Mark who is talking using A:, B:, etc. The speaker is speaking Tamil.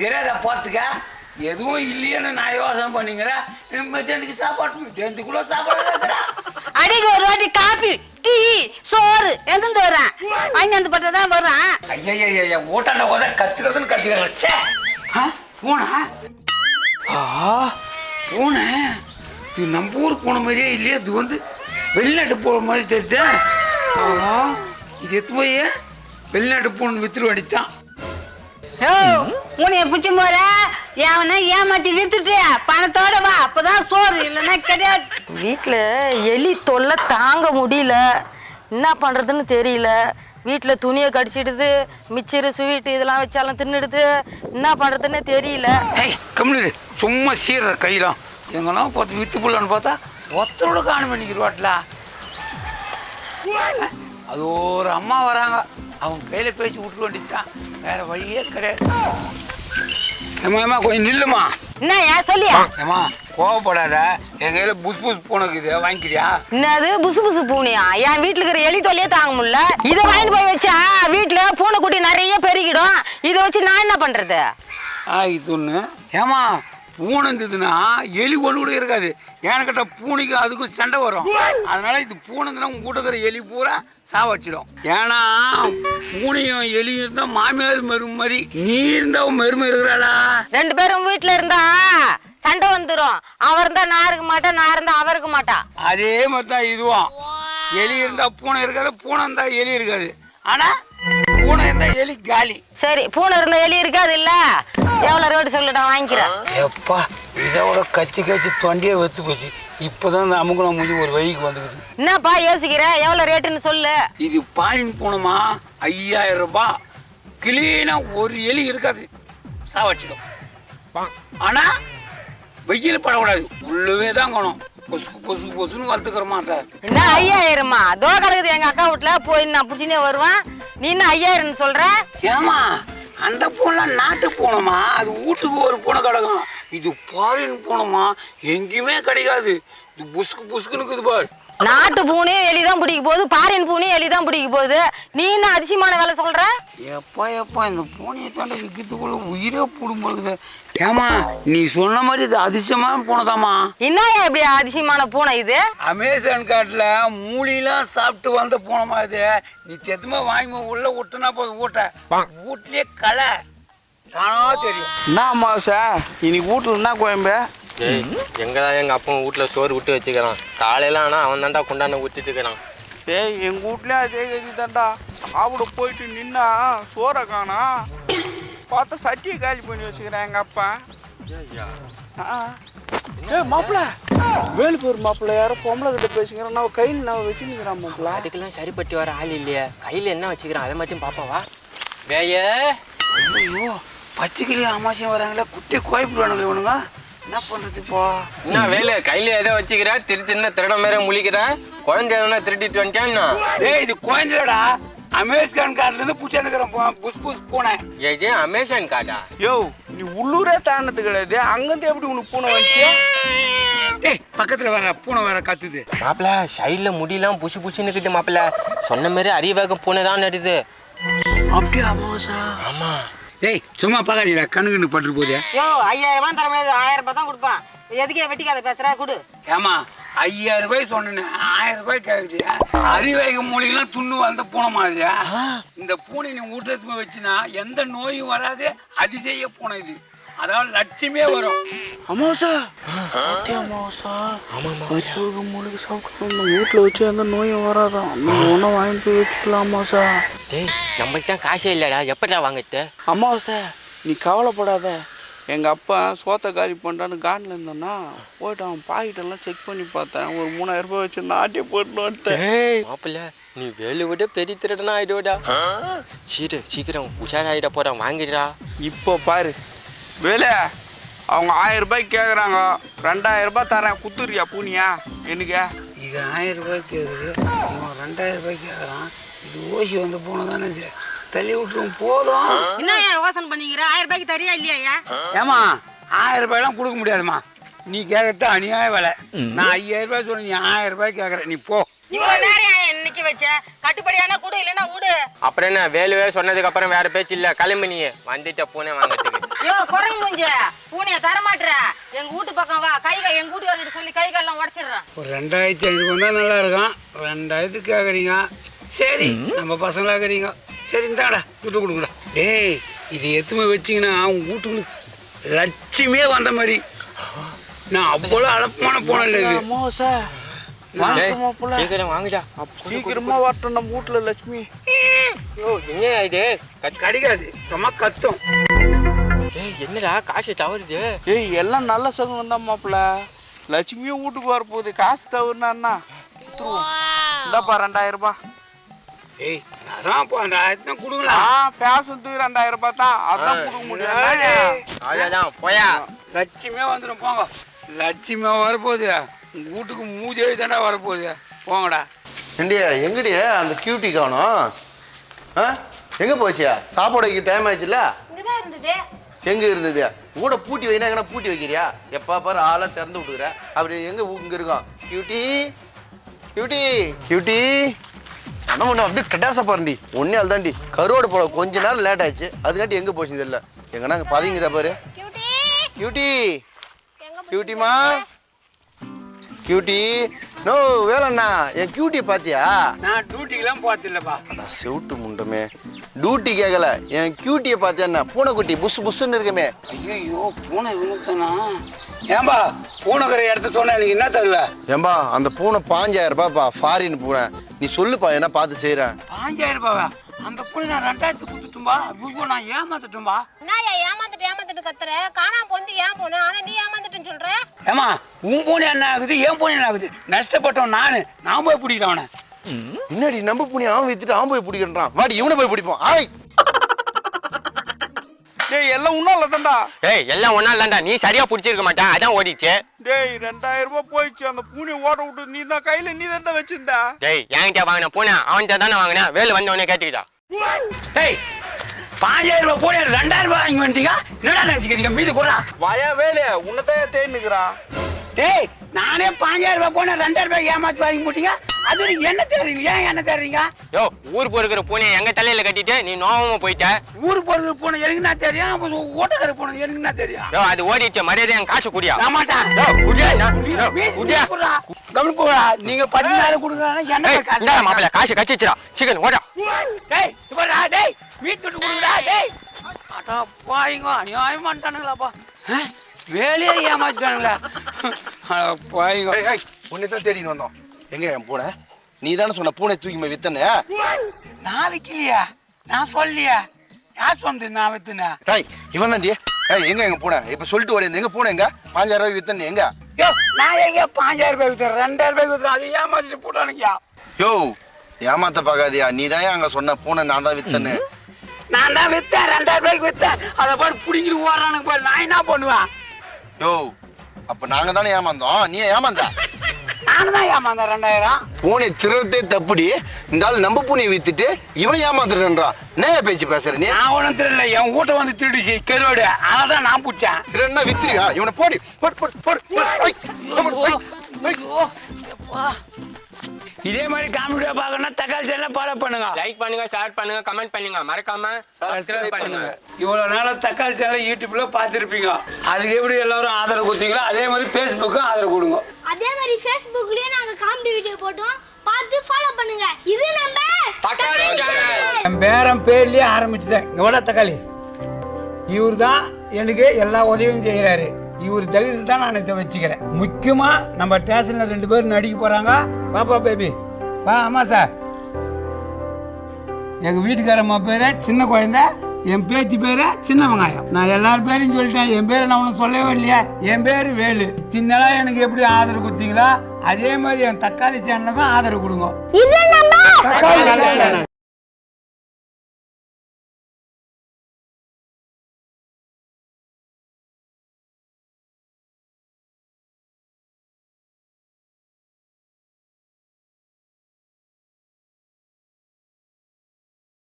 A: தெரியாத பார்த்துக்க. எதுவும் இல்லையேன்னு நான் யோசனை பண்ணிக்கிறேன் மத்தியானத்துக்கு சாப்பாடு மத்தியானத்துக்குள்ள சாப்பாடு
B: அடிக்கு ஒரு வாட்டி காபி டீ சோறு எங்கிருந்து வர்றான்? வாங்கி வந்து பட்டு தான் வர்றான்.
A: ஐயா ஓட்டாண்ட உத கத்துக்கிறதுன்னு கத்துக்கிறேன். சே ஆ பூனை? ஆ பூனை? இது நம்ம ஊர் பூனை மாதிரியே இல்லையா இது வந்து வெளிநாட்டு பூனை மாதிரி தெரியுது. ஆ இது எத்து போய் வெளிநாட்டு பூனை வித்துரு அடித்தான்
B: உனைய பிடிச்சி போற? எவனை ஏமாத்தி வித்துட்டு பணத்தோட வா அப்பதான் சோறு இல்லைன்னா கிடையாது.
C: வீட்டில் எலி தொல்லை தாங்க முடியல. என்ன பண்ணுறதுன்னு தெரியல. வீட்டில் துணியை கடிச்சிடுது மிச்சரு ஸ்வீட்டு இதெல்லாம் வச்சாலும் தின்னுடுது. என்ன பண்ணுறதுன்னு தெரியல.
A: ஏய் கம்மிடு சும்மா சீர்ற கையெல்லாம். எங்கன்னா பார்த்து வித்து புள்ளன்னு பார்த்தா ஒத்தரோட காணும் பண்ணிக்கிற வாட்டில் அது ஒரு அம்மா வராங்க. அவங்க கையில பேசி விட்டுரு வேண்டியதுதான் வேற வழியே கிடையாது. ஏமா ஏமா கொஞ்சம் நில்லுமா.
C: என்ன ஏன் சொல்லியா?
A: ஏமா கோவப்படாத. என் கையில புஸ் புஸ் பூனைக்குது வாங்கிக்கிறியா?
C: என்னது புசு புசு பூனையா? என் வீட்டுல இருக்கிற எலி தொல்லையே தாங்க முடியல. இதை வாங்கிட்டு போய் வச்சா வீட்டுல பூனை குட்டி நிறைய பெருகிடும். இதை வச்சு நான் என்ன பண்றது?
A: ஆ இது ஒன்று ஏமா பூனை இருந்ததுன்னா எலி ஒன்று கூட இருக்காது. ஏன்னு பூனைக்கு அதுக்கும் சண்டை வரும். அதனால இது பூனை இருந்ததுன்னா உங்க கூட இருக்கிற எலி பூரா சாவடிச்சிடும். ஏன்னா பூனையும் எலியும் இருந்தா மாமியார் மெருமை மாதிரி நீ இருந்தா மெருமை இருக்கிறாளா?
C: ரெண்டு பேரும் வீட்டுல இருந்தா சண்டை வந்துரும். அவர் இருந்தா நான் இருக்க மாட்டேன் நான் இருந்தா அவர் இருக்க மாட்டா.
A: அதே மாதிரி தான் இதுவும். எலி இருந்தா பூனை இருக்காது பூனை இருந்தா எலி இருக்காது. ஆனா பூனை இருந்தா எலி காலி.
C: சரி பூனை இருந்த எலி இருக்காது இல்ல? எவ்வளவு ரேட்டு சொல்லு நான் வாங்கிக்கிறேன்.
A: எப்பா இதோட கச்சி கச்சி தொண்டையே வெத்து போச்சு. இப்போதான் இந்த அமுகுணம் முடிஞ்சு ஒரு வழிக்கு வந்துக்குது.
C: என்னப்பா யோசிக்கிற? எவ்வளவு ரேட்டுன்னு சொல்லு.
A: இது பாலின் போனோமா? ஐயாயிரம் ரூபாய். கிளீனா ஒரு எலி இருக்காது. சாவடிச்சிடும் ஆனா வெயில் படக்கூடாது. உள்ளவே தான் காணும். பொசுக்கு பொசுக்கு பொசுன்னு வளர்த்துக்கிற மாட்டேன்
C: என்ன ஐயாயிரமா? தோ கிடக்குது எங்க அக்கா வீட்டுல. போய் நான் புடிச்சுனே வருவேன். நீ என்ன ஐயாயிரம் சொல்ற?
A: ஏமா அந்த பூனைலாம் நாட்டு பூனைமா அது வீட்டுக்கு ஒரு பூனை கிடக்கும். இது பாரின் பூனைமா? எங்கேயுமே கிடைக்காது. இது புசுக்கு புசுக்குன்னு இருக்குது பாரு.
C: நாட்டு பூனையும் எலி தான் பிடிக்க போகுது பாரின் பூனையும் எலி தான் பிடிக்க போகுது. நீ என்ன அதிசயமான வேலை சொல்ற?
A: எப்பா எப்பா இந்த பூனையை தாண்டி விற்கிறதுக்குள்ள உயிரே போடும்போது ஏமா நீ சொன்ன மாதிரி இது அதிசயமான பூனைதாம்மா.
C: என்னய்யா இப்படி அதிசயமான பூனை இது?
A: அமேசான் காட்டில் மூலிலாம் சாப்பிட்டு வந்த பூனைமா இது. நீ செத்துமா வாங்கி உள்ள விட்டுனா போதும் ஊட்ட. வீட்லயே களை. தானா தெரியும்.
D: என்ன அமாவாசை இன்னைக்கு வீட்டில் என்ன குழம்பு?
E: ஏய் எங்கதான் எங்க அப்பன் வீட்டுல சோறு விட்டு வச்சுக்கிறான். காலையில ஆனா அவன் தான்டா குண்டான ஊத்திட்டு இருக்கிறான்.
D: ஏய் எங்கள் வீட்லேயும் அதே கதி சாப்பிட போயிட்டு நின்னா சோறை காணா. பார்த்தா சட்டியை காலி பண்ணி வச்சுக்கிறேன் எங்கள் அப்பா. ஆ. ஏய் மாப்பிள்ள வேலுப்பூர் மாப்பிள்ள யாரோ பொம்பளை கிட்ட பேசுகிறேன் நான் கையில் நான் வச்சுருக்கிறேன் மாப்பிள்ள
E: அதுக்கெல்லாம் சரிப்பட்டு வர ஆள் இல்லையே. கையில என்ன வச்சுக்கிறான்? அதை மட்டும் பாப்பாவா வேய
A: ஐயோ பச்சைக்கிளி அமாசியம் வராங்களே குட்டி கோயப்பிடுவானுங்க இவனுங்க. என்ன பண்றது இப்போ?
E: என்ன வேலை கையில எதை வச்சுக்கிற திரு தின்ன திருட மேல முழிக்கிற குழந்தை எதனா திருடிட்டு வந்துட்டான்னா
A: ஏய் இது கோயந்தடா அமேசான் காட்டுல இருந்து பூச்சானுக்கிறேன் புஸ் புஸ் பூனை
E: ஏஜே அமேசான் கார்டா
D: யோ நீ உள்ளூரே தாண்டது கிடையாது அங்கேருந்து எப்படி உனக்கு பூனை வந்துச்சு?
A: டேய் பக்கத்துல வர பூனை வேற கத்துது
E: மாப்பிள சைடுல முடியெல்லாம் புசு புசுன்னு இருக்குது மாப்பிள. சொன்ன மாதிரி அறிவாக பூனை தான் நடுது
A: அப்படியே அமாசா
E: ஆமா.
A: டேய் சும்மா பார்க்காதீடா கண்ணுக்கு பட்டு போகுது
C: யோ ஐயாயிரம் ரூபாய் தர மாதிரி ஆயிரம் ரூபாய் தான் கொடுப்பான். எதுக்கே வெட்டிக்காத பேசுற குடு.
A: ஏமா ஐயாயிரம் ரூபாய் சொன்னேன் ஆயிரம் ரூபாய் கேக்குது அறிவாய்க்கு மூலிகைலாம் துண்ணு வந்த பூனை மாதிரியா இந்த பூனை நீ ஊட்டத்துக்கு வச்சுனா எந்த நோயும் வராது அதிசய பூனை இது. அதாவது லட்சுமியே வரும்.
D: அமாவாசா. அமாவாசா. வயிற்றுக்கு மூலிகை சாப்பிட்டு நம்ம வீட்டில் வச்சு எந்த நோயும் வராதான் நம்ம ஒன்றும் வாங்கி போய் வச்சுக்கலாம் அமாவாசா.
E: டேய் நம்மளுக்கு தான் காசே இல்லடா. எப்படா வாங்கிட்டு?
D: அமாவாசை நீ கவலைப்படாத. எங்கள் அப்பா சோத்தை காலி பண்ணுறான்னு காண்டில் இருந்தானா போயிட்டு அவன் பாக்கெட்டெல்லாம் செக் பண்ணி பார்த்தேன். ஒரு மூணாயிரம் ரூபாய் வச்சு போட்டு வந்துட்டேன்
E: மாப்பிள்ள நீ வேலு விட பெரிய திருடனா ஆயிடுவடா. சீரு சீக்கிரம் உஷாராயிட போறான். வாங்கிடுடா.
D: இப்போ பாரு. வேலை? அவங்க ஆயிரம் ரூபாய்க்கு கேட்குறாங்க ரெண்டாயிரம் ரூபாய் தரேன். குத்துறியா பூனியா? எனக்கு
A: இது ஆயிரம் ரூபாய் கேக்குது. இவன் ரெண்டாயிரம் ரூபாய் கேக்குறான். இது ஓசி வந்து பூனை தானே இது தள்ளி விட்டுரும். போதும்.
C: என்ன யோசனை பண்ணிக்கிற? ஆயிரம் ரூபாய்க்கு தரியா இல்லையா
A: ஏமா ஆயிரம் ரூபாய்லாம் கொடுக்க முடியாதும்மா. நீ கேட்கறது அநியாய விலை. நான் ஐயாயிரம் ரூபாய் சொன்னேன். நீ ஆயிரம் ரூபாய் கேட்குற நீ போ.
C: இவ்வளவு நேரம் இன்னைக்கு வச்ச? கட்டுப்படியானா கூடு இல்லைன்னா விடு.
E: அப்புறம் என்ன வேலுவே சொன்னதுக்கு அப்புறம் வேற பேச்சு இல்ல. கிளம்பு நீ. வந்துட்ட பூனை வாங்கறதுக்கு.
C: ஐயோ குரங்கு மூஞ்ச பூனைய தர மாட்டுற எங்க வீட்டு பக்கம் வா. கை கை எங்க வீட்டுக்காரர்கிட்ட சொல்லி கை கால்லாம் உடச்சிடுறேன்.
A: ஒரு ரெண்டாயிரத்தி ஐநூறு வந்தா நல்லா இருக்கும். ரெண்டாயிரத்துக்கு கேக்குறீங்க. சரி நம்ம பசங்களா இருக்கிறீங்க சரி இந்தாடா விட்டு கொடுங்கடா. டேய் இது எத்துமே வச்சீங்கன்னா உங்க வீட்டுக்கு லட்சுமியே வந்த மாதிரி. நான் அவ்வளோ அழப்பமான போன இல்லை இது.
D: மோசா
E: டேய்,
D: வாங்கம்மா புள்ள.
E: சீக்கிரம் வாங்குடா.
D: சீக்கிரமா வரட்டும் நம்ம வீட்டுல லட்சுமி.
E: யோ என்ன இது? கத்-
A: கடிக்காது. சும்மா கத்தும்.
E: ஏய், என்னடா? காசு தவறுது.
D: ஏய் எல்லாம் நல்ல சகுனம் தான் மாப்பிள்ள. லட்சுமியும் வீட்டுக்கு வரப்போகுது. காசு தவறுனா இந்தாப்பா ரெண்டாயிரம் ரூபாய்
A: ஏய் அதான் அந்த ஆயிரத்தி
D: ஆ பேசுறதுக்கு ரெண்டாயிரம் ரூபாய் தான். அதான் கொடுக்க முடியும்.
E: அவ்வளவுதான் போயா.
A: லட்சுமியா வந்துடும் போங்க. லட்சுமியா வரப்போகுது உங்க வீட்டுக்கு மூதேவி தானே வரப்போகுது. போங்கடா.
F: இண்டியா எங்கடியா அந்த கியூட்டி காணோம். ஆ? எங்க போச்சியா? சாப்பாடு வைக்க டைம் ஆச்சுல்ல
B: இங்கதான் இருந்தது.
F: எங்க இருந்தது? கூட பூட்டி வைனா எங்கன்னா பூட்டி வைக்கிறியா? எப்பா பாரு ஆளா திறந்து விட்டுக்கிற. அப்படி எங்க இங்க இருக்கோம். கியூட்டி கியூட்டி கியூட்டி என்ன பண்ண அப்படியே கட்டாச பாருண்டி. ஒன்னே தாண்டி. கருவாடு போட கொஞ்ச நேரம் லேட் ஆச்சு அதுக்காட்டி எங்க போச்சு தெரியல. எங்கன்னா பதுங்கிதா பாரு. கியூட்டி கியூட்டிமா கியூட்டி நோ வேலைண்ணா என் கியூட்டியை பாத்தியா?
A: நான் டியூட்டிக்கெல்லாம் பார்த்தில்லப்பா
F: நான் செவுட்டு முண்டமே. டியூட்டி கேட்கல என் கியூட்டியை பார்த்தேன்னா பூனைக்குட்டி புஸ் புஸ்ன்னு இருக்குமே.
A: ஐயோ பூனை சொன்னா ஏன்பா பூனைக்கிற இடத்த சொன்னா எனக்கு என்ன தருவ?
F: ஏம்பா அந்த பூனை பாஞ்சாயிரம் ரூபாய்ப்பா ஃபாரின் பூனை. நீ சொல்லுப்பா என்ன பார்த்து செய்கிறேன்
A: பாஞ்சாயிரம் ரூபாவா? அந்த பூனை நான் ரெண்டாயிரத்து கொடுத்துட்டும்பா ஐயோ நான் ஏமாத்துட்டும்பா
B: என்னய்யா ஏமாந்துட்டு ஏமாந்துட்டு கத்துற? காணாம போந்து ஏன் போன ஆனா நீ ஏமாந்துட்டுன்னு சொல்ற?
A: ஏமா உன் பூனை என்ன ஆகுது என் பூனை என்ன ஆகுது? நஷ்டப்பட்டவன் நானு. நான் போய் பிடிக்கிறேன் அவனை.
F: முன்னாடி நம்ம பூனை அவன் வித்துட்டு அவன் போய் பிடிக்கிறான் வாடி இவனை போய் பிடிப்போம். ஆய்.
D: டேய் எல்லாம் உன்னால தான்டா.
E: ஏய் எல்லாம் ஒன்னா இல்லடா நீ சரியா புடிச்சிருக்க மாட்டா. அதான் ஓடிச்சு
D: டேய் ரெண்டாயிரம் ரூபாய் போயிடுச்சு. அந்த பூனை ஓட விட்டு நீ தான் கையில நீ தான் வச்சிருந்தா.
E: டேய் என்கிட்ட வாங்கின பூனை அவன்கிட்ட தானே வாங்கினேன் வேலு வந்த உடனே கேட்டுக்கிட்டா.
A: ஏய் பாஞ்சாயிரம் ரூபாய் பூனை ரெண்டாயிரம் ரூபாய் வாங்கி வந்துட்டீங்க. என்னடா நினைச்சுக்கிறீங்க? மீது கூட
D: வயா வேலைய உன்னதான்
A: டேய் நானே பாஞ்சாயிரம் ரூபாய் பூனை ரெண்டாயிரம் ரூபாய் ஏமாத்தி வாங்கி போட்டீங்க. அது என்ன தேடுறீங்க? ஏன் என்ன தேடுறீங்க?
E: யோ ஊர் பொறுக்கிற பூனையை எங்க தலையில கட்டிட்டு நீ நோவமா போயிட்ட?
A: ஊரு போறது பூனை எனக்கு என்ன தெரியும்? அப்ப ஓட்டக்கார பூனை எனக்கு என்ன தெரியும்?
E: யோ அது ஓடிச்சு மரியாதை என் காசு குடியா?
A: நான் மாட்டேன்.
E: யோ, குடியா நான்? குடியா
A: கவனிப்பா நீங்க பதினாயிரம் கொடுக்குறாங்க என்ன
E: ஏய்,
A: காசு?
E: கச்சிச்சுடா. சீக்கிரம் ஓடா.
A: டேய் இவரா டேய் வீட்டு கொடுக்குறா டேய். அடா பாய்ங்க அநியாயம் பண்ணிட்டானுங்களாப்பா? வேலையே ஏமாத்திட்டானுங்களா? பாய்ங்க
F: உன்னை தான் தேடின்னு வந்தோம். எங்க என் பூனை? நீ தானே சொன்ன பூனை தூக்கி போய் வித்தனே
A: நான் விக்கலையா? நான் சொல்லலையா? யார் சொன்னது நான் வித்துனேன்?
F: டேய் இவன் தான்டி. ஏய் எங்க எங்க பூனை? இப்ப சொல்லிட்டு வரேன் எங்க பூனை எங்க? பாஞ்சாயிரம் ரூபாய் வித்தனே எங்க?
A: யோ நான் எங்க பாஞ்சாயிரம் ரூபாய் வித்துறேன் ரெண்டாயிரம் ரூபாய் வித்துறேன். அது ஏமாத்திட்டு போட்டானுங்கயா
F: யோ ஏமாத்த பாக்காதியா நீ தான் அங்க சொன்ன பூனை நான் தான் வித்தனு
A: நான் தான் வித்தேன். ரெண்டாயிரம் ரூபாய்க்கு வித்தேன். அதை பாரு பிடிங்கிட்டு ஓடுறானுங்க பாரு. நான் என்ன பண்ணுவேன்?
F: யோ அப்ப நாங்க தானே ஏமாந்தோம்? நீ ஏமாந்தா?
A: நானும் தான் ஏமாந்தேன் ரெண்டாயிரம்?
F: பூனை திருடத்தே தப்புடி. இந்த ஆள் நம்ம பூனையை வித்துட்டு இவன் ஏமாத்துறான்றான் என்ன பேச்சு பேசுற நீ?
A: நான் ஒன்றும் தெரியல என் வீட்டை வந்து திருடிச்சு கருவாடு. அதான் நான் பிடிச்சேன்.
F: திருடனா வித்துறியா இவனை போடி. போடு போடு போடு. போடு. ஐ, ஐ, ஐ, ஐ.
A: இதே மாதிரி காமெடியா பார்க்கணும்னா தக்காளி சேனல் ஃபாலோ பண்ணுங்க.
E: லைக் பண்ணுங்க ஷேர் பண்ணுங்க கமெண்ட் பண்ணுங்க. மறக்காம சப்ஸ்கிரைப் பண்ணுங்க.
A: இவ்வளவு நாளா தக்காளி சேனல் யூடியூப்ல பார்த்துருப்பீங்க. அதுக்கு எப்படி எல்லாரும் ஆதரவு கொடுத்தீங்களோ அதே மாதிரி ஃபேஸ்புக்கும் ஆதரவு கொடுங்க.
G: அதே மாதிரி ஃபேஸ்புக்லயும் நாங்க காமெடி வீடியோ போட்டோம். பார்த்து ஃபாலோ பண்ணுங்க. இது நம்ம
E: தக்காளி சேனல்
A: என் பேரன் பேர்லயே ஆரம்பிச்சுட்டேன். இங்க வாடா தக்காளி. இவர் தான் எனக்கு எல்லா உதவியும் செய்யறாரு இவர் தகுதியில் தான் நான் இதை வச்சுக்கிறேன். முக்கியமா நம்ம ஸ்டேஷன்ல ரெண்டு பேரும் நடிக்க போறாங்க. பாப்பா பேபி. வா ஆமா சார். எங்க வீட்டுக்காரம்மா பேரு சின்ன குழந்தை. என் பேத்தி பேரு சின்ன வெங்காயம். நான் எல்லார் பேரையும் சொல்லிட்டேன். என் பேரை நான் ஒன்றும் சொல்லவே இல்லையா. என் பேரு வேலு. இத்தனை எனக்கு எப்படி ஆதரவு கொடுத்தீங்களோ அதே மாதிரி என் தக்காளி சேனலுக்கும் ஆதரவு கொடுங்க.